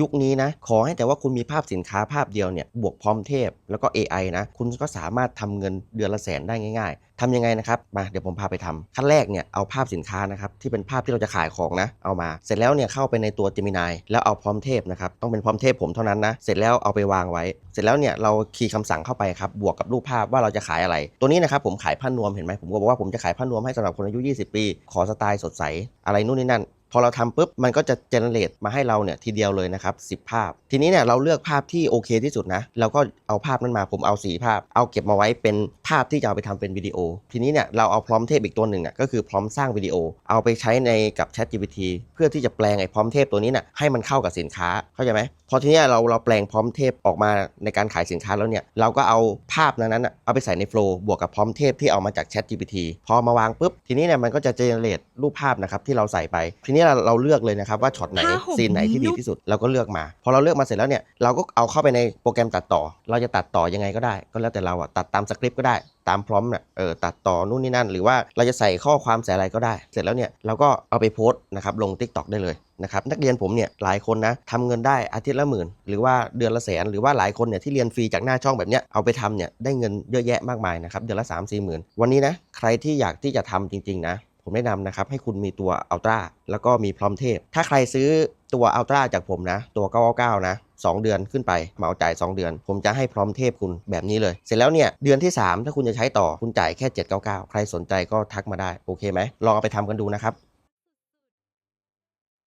ยุคนี้นะ ขอให้แต่ว่าคุณมีภาพสินค้าภาพเดียวเนี่ย บวกพร้อมเทพแล้วก็ AI นะ คุณก็สามารถทำเงินเดือนละแสนได้ง่าย ๆทำยังไงนะครับ มาเดี๋ยวผมพาไปทำขั้นแรกเนี่ย เอาภาพสินค้านะครับ ที่เป็นภาพที่เราจะขายของนะ เอามา เสร็จแล้วเนี่ยเข้าไปในตัว Gemini แล้วเอาพร้อมเทพนะครับ ต้องเป็นพร้อมเทพผมเท่านั้นนะ เสร็จแล้วเอาไปวางไว้ เสร็จแล้วเนี่ยเราคีย์คำสั่งเข้าไปครับ บวกกับรูปภาพว่าเราจะขายอะไร ตัวนี้นะครับผมขายผ้านวมเห็นไหมผมก็บอกว่าผมจะขายผ้านวมให้สำหรับคนอายุ 20 ปี ขอสไตล์สดใสอะไรนู่นนี่นั่น พอเราทำปุ๊บมันก็จะเจเนเรตมาให้เราเนี่ยทีเดียวเลยนะครับ 10 ภาพ ทีนี้เนี่ยเราเลือกภาพที่โอเคที่สุดนะเราก็เอาภาพนั้นมาผมเอาสีภาพ เอาเก็บมาไว้เป็นภาพที่จะเอาไปทำเป็นวิดีโอ ทีนี้เนี่ยเราเอาพร้อมเทพอีกตัวหนึ่งอะก็คือพร้อมสร้างวิดีโอ เอาไปใช้ในกับ Chat GPT เพื่อที่จะแปลงไอ้พร้อมเทพตัวนี้น่ะให้มันเข้ากับสินค้าเข้าใจไหมพอทีนี้เราเราแปลงพร้อมเทพออกมาในการขายสินค้าแล้วเนี่ยเราก็เอาภาพนั้นน่ะเอาไปใส่ในโฟล์บวกกับพร้อมเทพที่เอามาจาก Chat GPT พอมาวางปุ๊บทีนี้เนี่ยมันก็จะเจเนเรตรูปภาพนะครับที่เราใส่ไปทีนี้เราเราเลือกเลยนะครับว่าช็อตไหนผ้าห่มซีนไหนที่ดีนุ่มที่สุดเราก็เลือกมา พอเราเลือกมาเสร็จแล้วเนี่ยเราก็เอาเข้าไปในโปรแกรมตัดต่อ เราจะตัดต่อยังไงก็ได้ ก็แล้วแต่เราอะตัดตามสคริปต์ก็ได้ตามพร้อมเนี่ยเออตัดต่อนู่นนี่นั่น หรือว่าเราจะใส่ข้อความใส่อะไรก็ได้ เสร็จแล้วเนี่ยเราก็เอาไปโพสต์นะครับลง Tik t o อกได้เลยนะครับนักเรียนผมเนี่ยหลายคนนะทำเงินได้อาทิตย์ละหมื่น หรือว่าเดือนละแสน หรือว่าหลายคนเนี่ยที่เรียนฟรีจากหน้าช่องแบบเนี้ยเอาไปทำเนี่ยได้เงินเยอะแยะมากมายนะครับเดือนละ3 4มสี่หมื่นวันนี้นะใครที่อยากที่จะทำจริงๆนะ ผมแนะนำนะครับให้คุณมีตัวอัลตร้าแล้วก็มีพร้อมเทพ ถ้าใครซื้อตัวอัลตร้าจากผมนะ ตัว 999 นะ 2 เดือนขึ้นไปเหมาจ่าย 2 เดือน ผมจะให้พร้อมเทพคุณแบบนี้เลย เสร็จแล้วเนี่ย เดือนที่ 3 ถ้าคุณจะใช้ต่อคุณจ่ายแค่ 799 ใครสนใจก็ทักมาได้ โอเคไหมลองเอาไปทำกันดูนะครับ